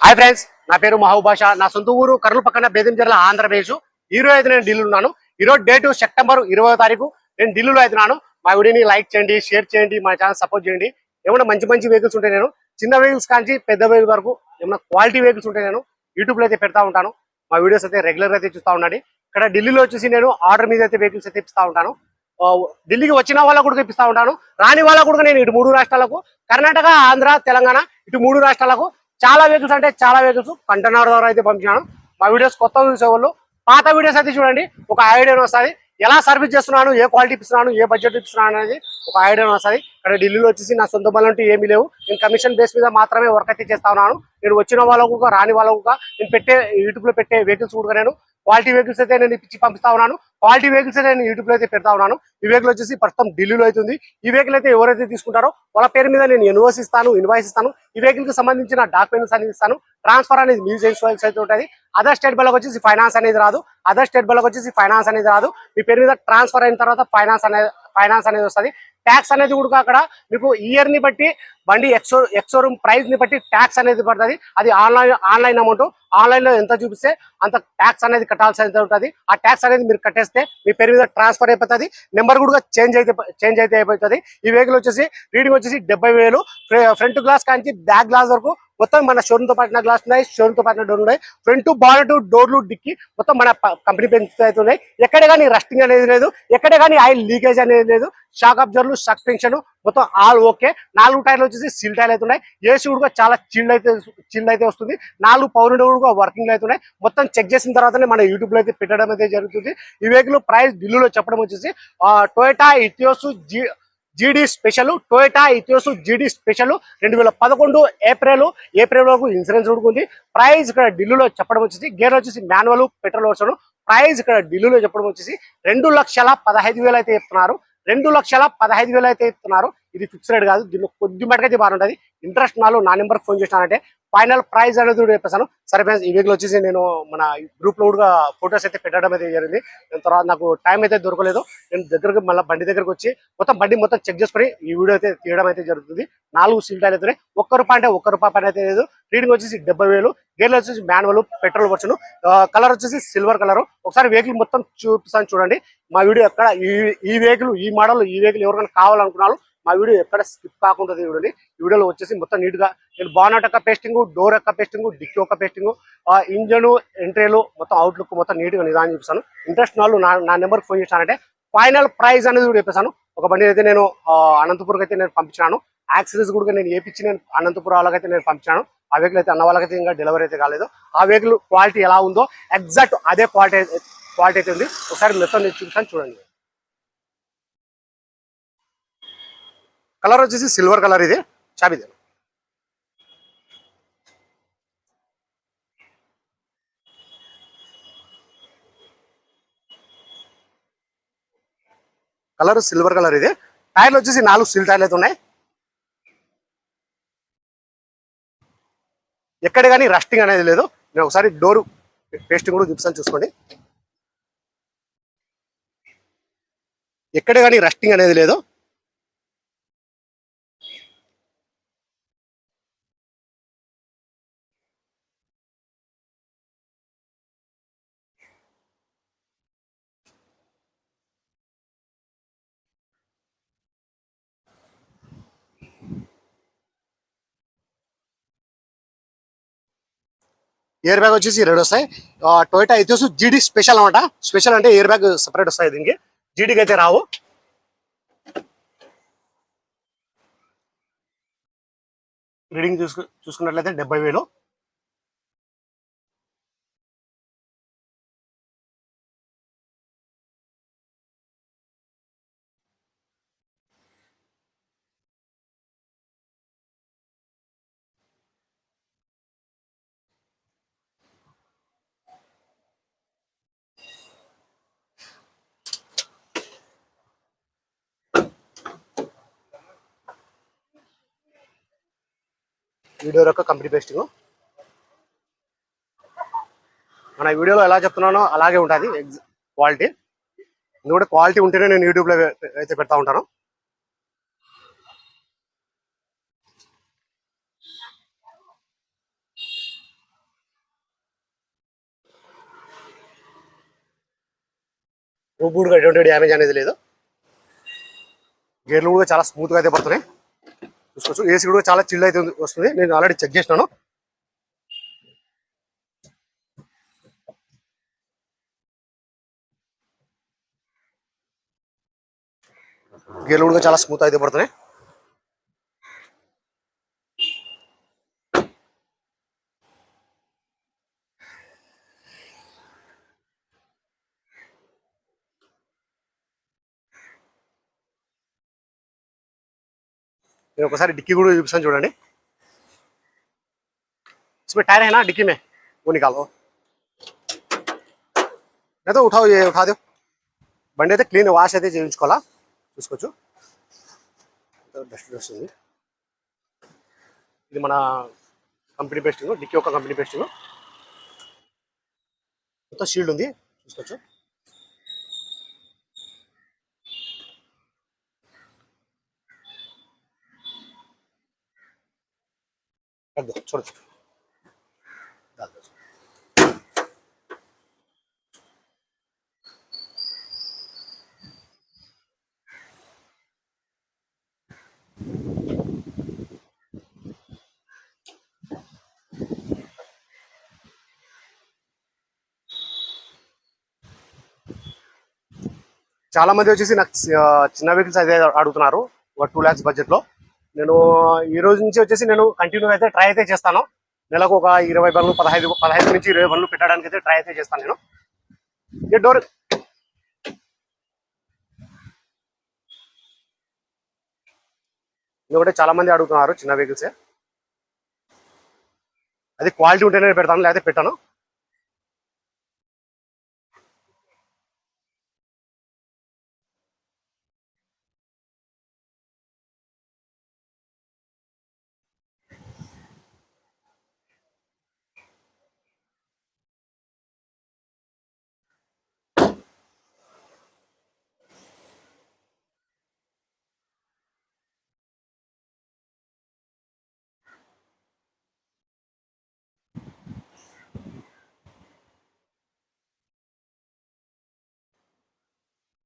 Hi friends నా పేరు మహబూబ్ నా సొంత ఊరు కర్నూలు పక్కన బేదంచెర్ల ఆంధ్రప్రదేశ్. ఈ రోజు అయితే నేను ఢిల్లీలో ఉన్నాను. ఈ రోజు డేట్ సెప్టెంబర్ ఇరవై తారీఖు. నేను ఢిల్లీలో అవుతున్నాను మా వీడియోని లైక్ చేయండి షేర్ చేయండి మా ఛానల్ సపోర్ట్ చేయండి. ఏమైనా మంచి మంచి వెహికల్స్ ఉంటాయి నేను చిన్న వెహికల్స్ కాంచి పెద్ద వెహికల్ వరకు ఏమైనా క్వాలిటీ వెహికల్స్ ఉంటాయి నేను యూట్యూబ్లో అయితే పెడతా ఉంటాను. మా వీడియోస్ అయితే రెగ్యులర్ అయితే చూస్తూ ఉండండి. ఇక్కడ ఢిల్లీలో వచ్చేసి నేను ఆర్డర్ మీద అయితే వెహికల్స్ అయితే ఇప్పిస్తూ ఉంటాను. ఢిల్లీకి వచ్చిన వాళ్ళకు కూడా ఇప్పిస్తూ ఉంటాను. రాని వాళ్ళకు కూడా నేను ఇటు మూడు రాష్ట్రాలకు కర్ణాటక ఆంధ్ర తెలంగాణ ఇటు మూడు రాష్ట్రాలకు చాలా వెహికల్స్ అంటే చాలా వెహికల్స్ కంటైనర్ ద్వారా అయితే పంపించాను మా వీడియోస్ కొత్త చూసేవాళ్ళు పాత వీడియోస్ అయితే చూడండి ఒక ఐడియా వస్తుంది. ఎలా సర్వీస్ చేస్తున్నాను ఏ క్వాలిటీ ఇస్తున్నాను ఏ బడ్జెట్ ఇస్తున్నాను అనేది ఒక ఐడియా వస్తుంది. ఇక్కడ ఢిల్లీలో వచ్చేసి నా సొంత బలం ఏమీ లేవు. నేను కమిషన్ బేస్ మీద మాత్రమే వర్క్ అయితే చేస్తా ఉన్నాను. నేను వచ్చిన వాళ్ళకు కూడా, రాని వాళ్ళకు కూడా, నేను పెట్టే యూట్యూబ్లో పెట్టే వెహికల్స్ కూడా నేను క్వాలిటీ వెహికల్స్ అయితే నేను పిచ్చి పంపిస్తా ఉన్నాను. క్వాలిటీ వెహికల్స్ అయితే నేను యూట్యూబ్లో అయితే పెడతా ఉన్నాను. ఈ వెహికల్ వచ్చేసి ప్రస్తుతం ఢిల్లీలో అవుతుంది ఈ వెహికల్ అయితే ఎవరైతే తీసుకుంటారో వాళ్ళ పేరు మీద నేను ఇన్వాయిస్ ఇస్తాను ఇన్వాయిస్ ఇస్తాను. ఈ వెహికల్కి సంబంధించిన డాక్యుమెంట్స్ అనేది ఇస్తాను. ట్రాన్స్ఫర్ అనేది మ్యూజ్ ఇన్సూరెన్స్ అయితే ఉంటుంది అదర్ స్టేట్ బల్లకు వచ్చేసి ఫైనాన్స్ అనేది రాదు. అదర్ స్టేట్ బల్లకు వచ్చేసి ఫైనాన్స్ అనేది రాదు. మీ పేరు మీద ట్రాన్స్ఫర్ అయిన తర్వాత ఫైనాన్స్ అనేది ఫైనాన్స్ అనేది వస్తుంది. ట్యాక్స్ అనేది కూడా అక్కడ మీకు ఇయర్ని బట్టి బండి ఎక్సో ఎక్సోరూమ్ ప్రైస్ని బట్టి ట్యాక్స్ అనేది పడుతుంది. అది ఆన్లైన్ ఆన్లైన్ అమౌంట్ ఆన్లైన్లో ఎంత చూపిస్తే అంత ట్యాక్స్ అనేది కట్టాల్సి ఉంటుంది. ఆ ట్యాక్స్ అనేది మీరు కట్టేస్తే మీ పేరు మీద ట్రాన్స్ఫర్ అయిపోతుంది. నెంబర్ కూడా చేంజ్ అయితే చేంజ్ అయితే అయిపోతుంది. ఈ వెహికల్ వచ్చేసి రీడింగ్ వచ్చేసి డెబ్బై వేలు. ఫ్రంట్ గ్లాస్ కాంచి బ్యాక్ గ్లాస్ వరకు మొత్తం మన షోరూమ్తో పాటిన గ్లాస్ ఉన్నాయి షోరూమ్తో పాటు డోర్ ఉన్నాయి. ఫ్రంట్ బానెట్ డోర్లు డిక్కి మొత్తం మన కంపెనీ పెన్సిల్స్ అయితే ఉన్నాయి. ఎక్కడే కానీ రస్టింగ్ అనేది లేదు ఎక్కడే కానీ ఆయిల్ లీకేజ్ అనేది లేదు. షాక్ అబ్జర్వ్లు షాక్ టెన్షన్ మొత్తం ఆల్ ఓకే నాలుగు టైర్లు వచ్చేసి సీల్ టైర్లు అయితే ఉన్నాయి. ఏసీ కూడా చాలా చిల్డ్ అయితే చిల్డ్ అయితే వస్తుంది. నాలుగు పౌరుడు కూడా వర్కింగ్ అయితే ఉన్నాయి. మొత్తం చెక్ చేసిన తర్వాతనే మన యూట్యూబ్లో అయితే పెట్టడం అయితే జరుగుతుంది. ఈ వెహికల్ ప్రైస్ ఢిల్లీలో చెప్పడం వచ్చేసి Toyota Etios G GD special Toyota Etios GD special రెండు వేల పదకొండు ఏప్రిల్ ఏప్రిల్ వరకు ఇన్సూరెన్స్ కూడా ప్రైస్ ఇక్కడ ఢిల్లీలో చెప్పడం వచ్చేసి గేర్ వచ్చేసి మాన్యువల్ పెట్రోల్ వర్షన్ ప్రైస్ ఇక్కడ ఢిల్లీలో చెప్పడం వచ్చేసి రెండు లక్షల పదహైదు వేలు అయితే చెప్తున్నారు. రెండు లక్షల పదహైదు వేలు అయితే ఇస్తున్నారు ఇది ఫిక్స్ రేట్ కాదు. దీనిలో కొద్ది మటుకైతే బాగుంటుంది. ఇంట్రెస్ట్ నాలో నా నెంబర్ ఫోన్ చేసినానంటే ఫైనల్ ప్రైస్ అనేది చెప్పేసాను సరే ఫ్రెండ్స్ ఈ వీక్లో వచ్చేసి నేను మన గ్రూప్లో కూడా ఫొటోస్ అయితే పెట్టడం అయితే జరిగింది. తర్వాత నాకు టైం అయితే దొరకలేదు. నేను దగ్గరకు మళ్ళీ బండి దగ్గరకు వచ్చి మొత్తం బండి మొత్తం చెక్ చేసుకొని ఈ వీడియో అయితే తీయడం అయితే జరుగుతుంది. నాలుగు సీల్ అయితే ఒక్క రూపాయి అంటే ఒక్క రూపాయి పని అయితే లేదు. రీడింగ్ వచ్చేసి డెబ్బై వేలు గేర్లు వచ్చేసి మాన్యువల్ పెట్రోల్ వర్షన్ కలర్ వచ్చేసి సిల్వర్ కలర్. ఒకసారి వెహికల్ మొత్తం చూపిస్తాను చూడండి. మా వీడియో ఎక్కడ ఈ ఈ వెహికల్ ఈ మోడల్ ఈ వెహికల్ ఎవరికైనా కావాలనుకున్నాను మా వీడియో ఎక్కడ స్కిప్ కాకుండా చూడండి. ఈ వీడియోలో వచ్చేసి మొత్తం నీట్గా నేను బానట్ యొక్క పేస్టింగ్ డోర్ యొక్క పేస్టింగ్ డిక్కీ యొక్క పేస్టింగ్ ఇంజను ఎంట్రీలు మొత్తం అవుట్లుక్ మొత్తం నీట్గా నిదానం చూపిస్తాను. ఇంట్రెస్ట్ వాళ్ళు నా నా నెంబర్ ఫోన్ చేశానంటే ఫైనల్ ప్రైజ్ అనేది కూడా చెప్పేశాను. ఒక బండి అయితే నేను ఆ, అనంతపురం అయితే నేను పంపించాను యాక్సరీస్ కూడా నేను ఏపించి నేను అనంతపురం వాళ్ళకైతే నేను పంపించాను ఆ వెహికల్ అయితే అన్న వాళ్ళకైతే ఇంకా డెలివరీ అయితే కాలేదు. ఆ వెహికల్ క్వాలిటీ ఎలా ఉందో ఎగ్జాక్ట్ అదే క్వాలిటీ క్వాలిటీ అయితే ఉంది. ఒకసారి మొత్తం నేను చూపిస్తాను చూడండి. కలర్ వచ్చేసి సిల్వర్ కలర్ ఇది. చాబిది. కలర్ సిల్వర్ కలర్ ఇది. టైర్లు వచ్చేసి నాలుగు సిల్ టైర్లు అయితే ఉన్నాయి. ఎక్కడ కానీ రస్టింగ్ అనేది లేదు. నేను ఒకసారి డోర్ పేస్టింగ్ కూడా చూపిస్తాను చూసుకోండి. ఎక్కడ కానీ రస్టింగ్ అనేది లేదు. ఇయర్ బ్యాగ్ వచ్చేసి రెండు వస్తాయి. టొయోటా అయితే జీడీ స్పెషల్ అనమాట స్పెషల్ అంటే ఇయర్ బ్యాగ్ సపరేట్ వస్తాయి దీనికి. జీడీకి అయితే రావు. రీడింగ్ చూసుకు చూసుకున్నట్లయితే డెబ్బై వేలు. వీడియో యొక్క కంపెనీ పేస్ట్ మన వీడియోలో ఎలా చెప్తున్నానో అలాగే ఉంటుంది క్వాలిటీ. ఎందుకంటే క్వాలిటీ ఉంటేనే నేను యూట్యూబ్లో అయితే పెడతా ఉంటాను. రూబూడ్గా ఎటువంటి డ్యామేజ్ అనేది లేదు. గేర్లు కూడా చాలా స్మూత్గా అయితే పడుతున్నాయి. చూసుకోవచ్చు ఏసీ కూడా చాలా చిల్ అయితే వస్తుంది. నేను ఆల్రెడీ చెక్ చేసినాను. గేర్లు కూడా చాలా స్మూత్ అయితే పడుతున్నాయి. నేను ఒకసారి डिक्की కూడా చూపిస్తాను చూడండి इसमें टायर है ना डिक्की में वो निकालो नहीं तो उठाओ ये उठा दो బండి అయితే క్లీన్ వాష్ అయితే చేయించుకోవాలా చూసుకోవచ్చు డస్ట్ వస్తుంది ఇది మన కంపెనీ పేస్టింగ్ డిక్కీ ఒక కంపెనీ పేస్టింగ్ మొత్తం షీల్డ్ ఉంది చూసుకోవచ్చు कर दो छोड़ दो डाल दो చాలా మంది వచ్చేసి నాకు ఆ, చిన్న వెహికల్స్ అయితే అడుగుతున్నారు ఒక టూ ల్యాక్స్ బడ్జెట్ లో నేను ఈ రోజు నుంచి వచ్చేసి నేను కంటిన్యూ అయితే ట్రై అయితే చేస్తాను. నెలకు ఒక ఇరవై బండ్లు పదహైదు పదహైదు నుంచి ఇరవై బండ్లు పెట్టడానికి అయితే ట్రై అయితే చేస్తాను నేను. ఈ డోర్ ఎందుకంటే చాలా మంది అడుగుతున్నారు చిన్న వెహికల్సే అది క్వాలిటీ ఉంటేనే పెడతాను లేకపోతే పెట్టాను.